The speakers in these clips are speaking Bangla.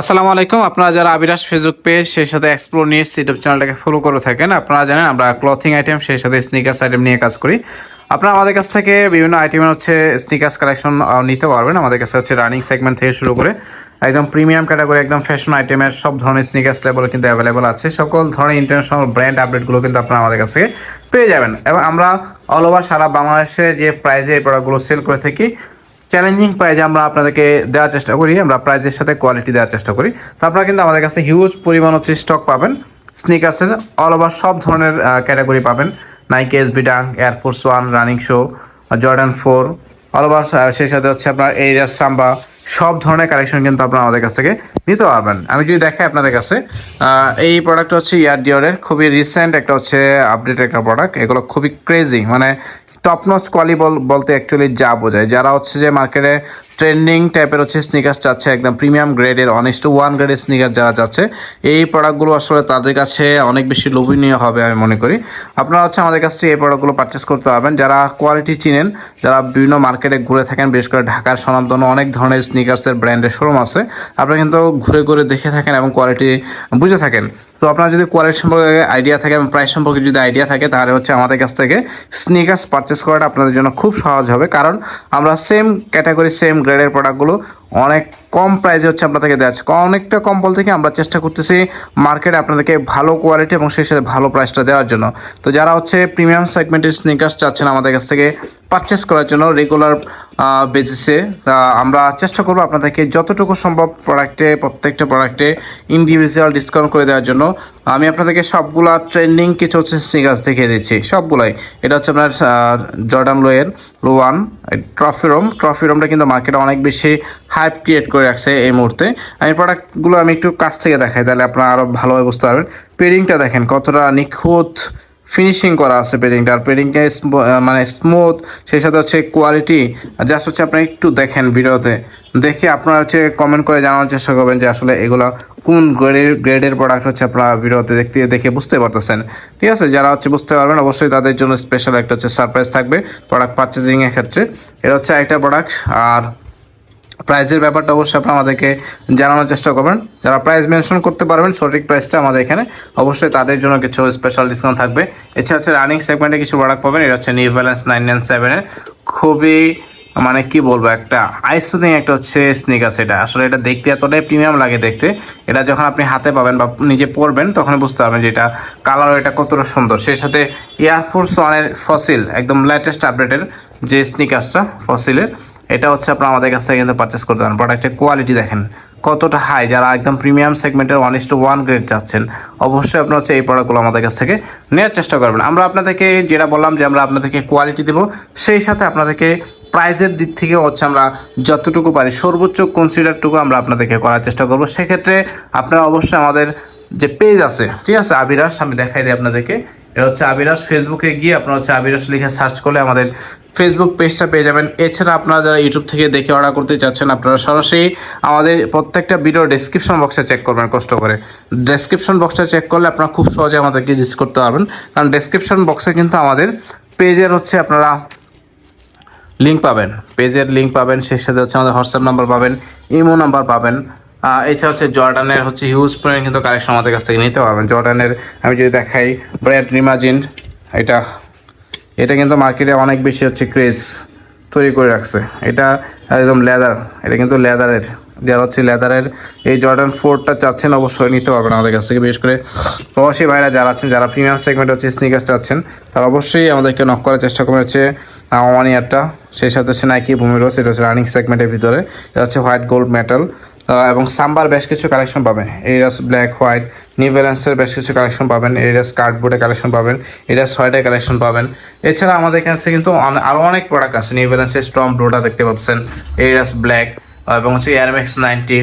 আসসালামু আলাইকুম। আপনারা যারা আবিরাস ফেসবুক পেজ, সেই সাথে এক্সপ্লোর নিউজ ইউটিউব চ্যানেলটাকে ফলো করে থাকেন, আপনারা জানেন আমরা ক্লথিং আইটেম সেই সাথে স্নিকার্স আইটেম নিয়ে কাজ করি। আপনারা আমাদের কাছ থেকে বিভিন্ন আইটেমের হচ্ছে স্নিকার্স কালেকশন নিতে পারবেন। আমাদের কাছে হচ্ছে রানিং সেগমেন্ট থেকে শুরু করে একদম প্রিমিয়াম ক্যাটাগরি একদম ফ্যাশন আইটেমের সব ধরনের স্নিকার্স লেভেল কিন্তু অ্যাভেলেবল আছে। সকল ধরনের ইন্টারন্যাশনাল ব্র্যান্ড আপডেটগুলো কিন্তু আপনারা আমাদের কাছ থেকে পেয়ে যাবেন। এবং আমরা অল ওভার সারা বাংলাদেশে যে প্রাইজে এই প্রোডাক্টগুলো সেল করে থাকি চ্যালেঞ্জিং প্রাইজে আমরা আপনাদেরকে দেওয়ার চেষ্টা করি, আমরা প্রাইজের সাথে কোয়ালিটি দেওয়ার চেষ্টা করি। তো আপনারা কিন্তু আমাদের কাছে হিউজ পরিমাণ হচ্ছে স্টক পাবেন। স্নিকার্সের অল ওভার সব ধরনের ক্যাটাগরি পাবেন। Nike S B Dunk Air Force one running shoe Jordan four all over সেই সাথে হচ্ছে আপনার এরিয়াস সাম্বা সব ধরনের কালেকশন কিন্তু আপনারা আমাদের কাছ থেকে নিতে পারবেন। আমি যদি দেখাই আপনাদের কাছে এই প্রোডাক্ট হচ্ছে ইয়ার ডিওরের খুবই রিসেন্ট একটা হচ্ছে আপডেট একটা প্রোডাক্ট এগুলো খুবই ক্রেজি মানে টপ নচ কোয়ালি বলতে অ্যাকচুয়ালি যা বোঝায়। যারা হচ্ছে যে মার্কেটে ট্রেন্ডিং টাইপের হচ্ছে স্নিকার্স চাচ্ছে একদম প্রিমিয়াম গ্রেডের অনেস্ট ওয়ান গ্রেডের স্নিকার যারা চাচ্ছে, এই প্রোডাক্টগুলো আসলে তাদের কাছে অনেক বেশি লোভনীয় হবে আমি মনে করি। আপনারা হচ্ছে আমাদের কাছ থেকে এই প্রোডাক্টগুলো পারচেস করতে পারবেন। যারা কোয়ালিটি চিনেন, যারা বিভিন্ন মার্কেটে ঘুরে থাকেন, বিশেষ করে ঢাকার স্বনামধন্য অনেক ধরনের স্নিকার্সের ব্র্যান্ডের শোরুম আছে, আপনারা কিন্তু ঘুরে ঘুরে দেখে থাকেন এবং কোয়ালিটি বুঝে থাকেন। তো আপনার যদি কোয়ালিটি সম্পর্কে আইডিয়া থাকে এবং প্রাইস সম্পর্কে যদি আইডিয়া থাকে, তাহলে হচ্ছে আমাদের কাছ থেকে স্নিকার্স পারচেস করাটা আপনাদের জন্য খুব সহজ হবে। কারণ আমরা সেম ক্যাটাগরি সেম গ্রেডের প্রোডাক্টগুলো অনেক কম প্রাইসে হচ্ছে আপনাদেরকে দেওয়া যাচ্ছে অনেকটা কম বলতে কি আমরা চেষ্টা করতেছি মার্কেটে আপনাদেরকে ভালো কোয়ালিটি এবং সেই সাথে ভালো প্রাইসটা দেওয়ার জন্য। তো যারা হচ্ছে প্রিমিয়াম সেগমেন্টের স্নিকার্স চাচ্ছেন আমাদের কাছ থেকে পারচেস করার জন্য রেগুলার বেসিসে আমরা চেষ্টা করব আপনাদেরকে যতটুকু সম্ভব প্রোডাক্টে প্রত্যেকটা প্রোডাক্টে ইন্ডিভিজুয়াল ডিসকাউন্ট করে দেওয়ার জন্য। আমি আপনাদেরকে সবগুলা ট্রেন্ডিং কিছু হচ্ছে স্নিকার্স দেখিয়ে দিচ্ছি, সবগুলাই। এটা হচ্ছে আপনার জর্ডান লোয়ের লোয়ান ট্রফি রোম ট্রফি রোমটা কিন্তু মার্কেটে অনেক বেশি হাইপ ক্রিয়েট করে রাখছে এই মুহূর্তে। আমি প্রোডাক্টগুলো আমি একটু কাছ থেকে দেখাই, তাহলে আপনারা আরও ভালোভাবে বুঝতে পারবেন। পেরিংটা দেখেন, কতটা নিখুঁত ফিনিশিং করা আছে পেডিংটা আর পেডিংটা মানে স্মুথ সেই সাথে হচ্ছে কোয়ালিটি জাস্ট হচ্ছে আপনি একটু দেখেন ভিডিওতে। দেখে আপনারা হচ্ছে কমেন্ট করে জানানোর চেষ্টা করবেন যে আসলে এগুলো কোন গ্রেডের গ্রেডের প্রোডাক্ট হচ্ছে আপনারা ভিডিওতে দেখতে, দেখে বুঝতে পারতেছেন। ঠিক আছে? যারা হচ্ছে বুঝতে পারবেন, অবশ্যই তাদের জন্য স্পেশাল একটা হচ্ছে সারপ্রাইজ থাকবে প্রোডাক্ট পারচেজিংয়ের ক্ষেত্রে। এটা হচ্ছে একটা প্রোডাক্ট আর প্রাইসের ব্যাপারটা অবশ্যই আপনারা আমাদেরকে জানানোর চেষ্টা করবেন। যারা প্রাইস মেনশন করতে পারবেন, সঠিক প্রাইসটা আমাদের এখানে। অবশ্যই তাদের জন্য কিছু স্পেশাল ডিসকাউন্ট থাকবে। এছাড়া হচ্ছে রানিং সেগমেন্টে কিছু প্রোডাক্ট পাবেন, এটা হচ্ছে নিউ ব্যালেন্স নাইন নাইন সেভেনের খুবই মানে কি বলব, একটা আইসুদিং একটা হচ্ছে স্নিকার্স এটা। আসলে এটা দেখতে এতটাই প্রিমিয়াম লাগে দেখতে। এটা যখন আপনি হাতে পাবেন বা নিজে পরবেন, তখন বুঝতে পারবেন যে এটা কালার এটা কতটা সুন্দর। সেই সাথে এয়ারফোর্স ওয়ানের ফসিল একদম লেটেস্ট আপডেটের যে স্নিকার্সটা ফসিলের এটা হচ্ছে আপনারা আমাদের কাছ থেকে কিন্তু পারচেস করতে পারেন। প্রোডাক্টের কোয়ালিটি দেখেন, কতটা হাই যারা একদম প্রিমিয়াম সেগমেন্টের one is to one grade চাচ্ছেন অবশ্যই আপনার হচ্ছে এই প্রোডাক্টগুলো আমাদের কাছ থেকে নেওয়ার চেষ্টা করবেন। আমরা আপনাদেরকে যেটা বললাম যে আমরা আপনাদেরকে কোয়ালিটি দেবো, সেই সাথে আপনাদেরকে প্রাইজের দিক থেকে হচ্ছে আমরা যতটুকু পারি, সর্বোচ্চ কনসিডারটুকু আমরা আপনাদেরকে করার চেষ্টা করব। সেক্ষেত্রে আপনারা অবশ্যই আমাদের যে পেজ আছে, ঠিক আছে আবিরাস আমি দেখাই দিই আপনাদেরকে। এটা হচ্ছে আবিরাস ফেসবুকে গিয়ে আপনারা হচ্ছে আবিরাস লিখে সার্চ করলে আমাদের ফেসবুক পেজটা পেয়ে যাবেন। এছাড়া আপনারা যারা ইউটিউব থেকে দেখে অর্ডার করতে চাচ্ছেন, আপনারা সরাসরি আমাদের প্রত্যেকটা ভিডিও ডেসক্রিপশন বক্সে চেক করবেন কষ্ট করে। ডেসক্রিপশন বক্সটা চেক করলে আপনারা খুব সহজে আমাদেরকে রিচ করতে পারবেন। কারণ ডেসক্রিপশন বক্সে কিন্তু আমাদের পেজের হচ্ছে আপনারা লিঙ্ক পাবেন। পেজের লিঙ্ক পাবেন, সেই সাথে হচ্ছে আমাদের হোয়াটসঅ্যাপ নাম্বার পাবেন ইমো নাম্বার পাবেন। এছাড়া হচ্ছে জর্ডানের হচ্ছে হিউজ পরিমাণ কিন্তু কালেকশন আমাদের কাছ থেকে নিতে পারবেন। জর্ডানের, আমি যদি দেখাই ব্র্যাড রিমাজিন এটা এটা কিন্তু মার্কেটে অনেক বেশি হচ্ছে ক্রেজ তৈরি করে রাখছে। এটা একদম লেদার এটা কিন্তু লেদারের যারা হচ্ছে লেদারের এই জর্ডান ফোরটা চাচ্ছেন অবশ্যই নিতে পারবেন আমাদের কাছ থেকে, বিশেষ করে প্রবাসী ভাইরা যারা আছেন, যারা প্রিমিয়াম সেগমেন্ট হচ্ছে স্নিকার্স চাচ্ছেন, তারা অবশ্যই আমাদেরকে নক করার চেষ্টা করবেন হচ্ছে ওয়ান ইয়ারটা সেই সাথে হচ্ছে নাইকি ভূমিরোস এটা হচ্ছে রানিং সেগমেন্টের ভিতরে, এটা হচ্ছে হোয়াইট গোল্ড মেটাল এবং সাম্বার বেশ কিছু কালেকশন পাবেন। এরাস ব্ল্যাক হোয়াইট নিউ ব্যালেন্সের বেশ কিছু কালেকশন পাবেন। এরাস কার্ডবোর্ডের কালেকশন পাবেন। এরাস হোয়াইটের কালেকশন পাবেন। এছাড়া আমাদের কাছে কিন্তু আরও অনেক প্রোডাক্ট আছে। নিউ ব্যালেন্সের স্ট্রং ব্লোটা দেখতে পাচ্ছেন। এরাস ব্ল্যাক এবং হচ্ছে এয়ারম্যাক্স নাইনটি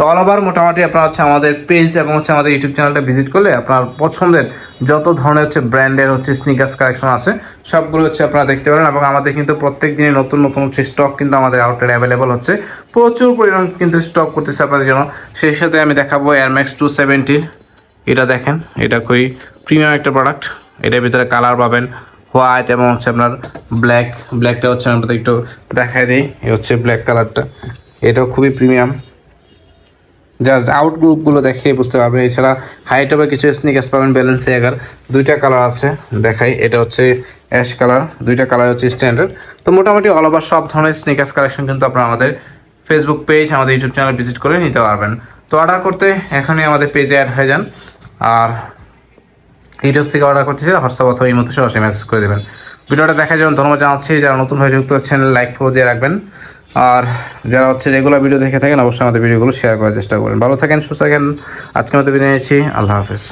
তো অল ওভার মোটামুটি আপনার হচ্ছে আমাদের পেজ এবং হচ্ছে আমাদের ইউটিউব চ্যানেলটা ভিজিট করলে আপনার পছন্দের যত ধরনের হচ্ছে ব্র্যান্ডের হচ্ছে স্নিকার্স কালেকশন আছে, সবগুলো হচ্ছে আপনারা দেখতে পারেন এবং আমাদের কিন্তু প্রত্যেক দিনে নতুন নতুন হচ্ছে স্টক কিন্তু আমাদের আউটলেট অ্যাভেলেবল হচ্ছে। প্রচুর পরিমাণ কিন্তু স্টক করতেছে আপনাদের জন্য। সেই সাথে আমি দেখাবো এয়ারম্যাক্স টু সেভেন্টির এটা দেখেন, এটা খুবই প্রিমিয়াম একটা প্রোডাক্ট এটার ভিতরে কালার পাবেন হোয়াইট এবং হচ্ছে আপনার ব্ল্যাক ব্ল্যাকটা হচ্ছে আমি আপনাদের একটু দেখাই দিই হচ্ছে ব্ল্যাক কালারটা এটাও খুবই প্রিমিয়াম জাস্ট আউট গ্রুপগুলো দেখে বুঝতে পারবেন। এছাড়া হাইট হবে কিছু স্নিকার্স পাবেন ব্যালেন্স এগার দুইটা কালার আছে, দেখাই। এটা হচ্ছে অ্যাশ কালার দুইটা কালার হচ্ছে স্ট্যান্ডার্ড তো মোটামুটি অল ওভার সব ধরনের স্নিকার্স কালেকশন কিন্তু আপনারা আমাদের ফেসবুক পেজ আমাদের ইউটিউব চ্যানেল ভিজিট করে নিতে পারবেন। তো অর্ডার করতে এখনই আমাদের পেজে অ্যাড হয়ে যান। আর ইউটিউব থেকে অর্ডার করতে চাইলে হোয়াটসঅ্যাপ অথবা এই মতো সরাসরি মেসেজ করে দেবেন। ভিডিওটা দেখার জন্য ধন্যবাদ জানাচ্ছি। যারা নতুন হয়ে যুক্ত হচ্ছেন লাইক ফলো দিয়ে রাখবেন। আর যারা হচ্ছে রেগুলার ভিডিও দেখে থাকেন, অবশ্যই আমাদের ভিডিওগুলো শেয়ার করার চেষ্টা করেন ভালো থাকেন, সুস্থ থাকেন। আজকে মতো বিদায় নিয়েছি আল্লাহ হাফেজ।